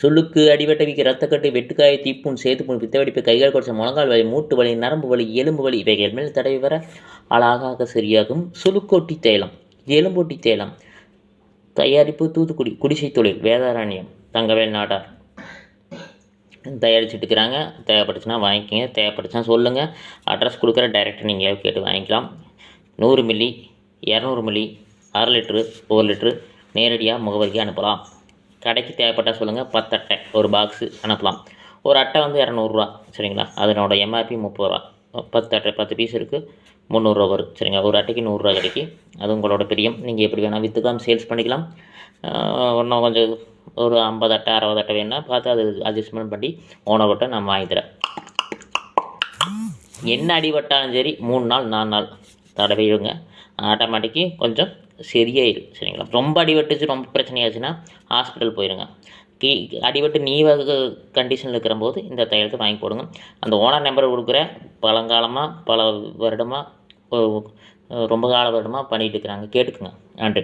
சுளுக்கு அடிவட்ட வீக்க ரத்தக்கட்டு வெட்டுக்காய தீப்புண் சேத்துப்புண் பித்த கைகள் கைகால் குறைச்ச முழங்கால் வலி மூட்டு வலி நரம்பு வலி எலும்பு வலி இவைகள் மேல் தடவி வர அழகாக சரியாகும். சுளுக்கொட்டி தைலம் எலும்பொட்டி தைலம். தயாரிப்பு தூத்துக்குடி குடிசை தொழில் வேதாரண்யம் தங்கவேல் நாடார். தயாரிச்சுட்டு இருக்கிறாங்க தேவைப்பட்டுச்சுன்னா வாங்கிக்கோங்க. தேவைப்பட்டுச்சுன்னா சொல்லுங்கள் அட்ரஸ் கொடுக்குற டைரெக்டாக நீங்கள் கேட்டு வாங்கிக்கலாம். நூறு மில்லி இரநூறு மில்லி அரை லிட்ரு ஒரு லிட்ரு நேரடியாக முகவரிக்கு அனுப்பலாம். கடைக்கு தேவைப்பட்டால் சொல்லுங்கள் பத்து அட்டை ஒரு பாக்ஸு அனுப்பலாம். ஒரு அட்டை வந்து இரநூறுவா சரிங்களா? அதனோட எம்ஆர்பி முப்பது ரூபா பத்து அட்டை பத்து பீஸ் இருக்குது முந்நூறுரூவா வரும் சரிங்களா? ஒரு அட்டைக்கு நூறுரூவா கிடைக்கி. அது உங்களோட பிரியம். நீங்கள் எப்படி வேணால் விற்றுக்கலாம் சேல்ஸ் பண்ணிக்கலாம். இன்னும் கொஞ்சம் ஒரு ஐம்பது அட்டை அறுபது அட்டை வேணால் பார்த்து அது அட்ஜஸ்ட்மெண்ட் பண்ணி ஓனர்கிட்ட நான் வாங்கி தரேன். என்ன அடிபட்டாலும் சரி மூணு நாள் நாலு நாள். தடவிடுங்க ஆட்டோமேட்டிக்கு கொஞ்சம் சரியாயிடும் சரிங்களா? ரொம்ப அடிபட்டுச்சு ரொம்ப பிரச்சனையாச்சுன்னா ஹாஸ்பிட்டல் போயிடுங்க கீ அடிபட்டு நீ வகை கண்டிஷனில் இருக்கிறம்போது இந்த தைலத்தை வாங்கி போடுங்க. அந்த ஓனர் நம்பர் கொடுக்குறேன் பழங்காலமாக பல வருடமாக ரொம்ப கால வருடமாக பண்ணிகிட்டு இருக்கிறாங்க. கேட்டுக்குங்க. நன்றி.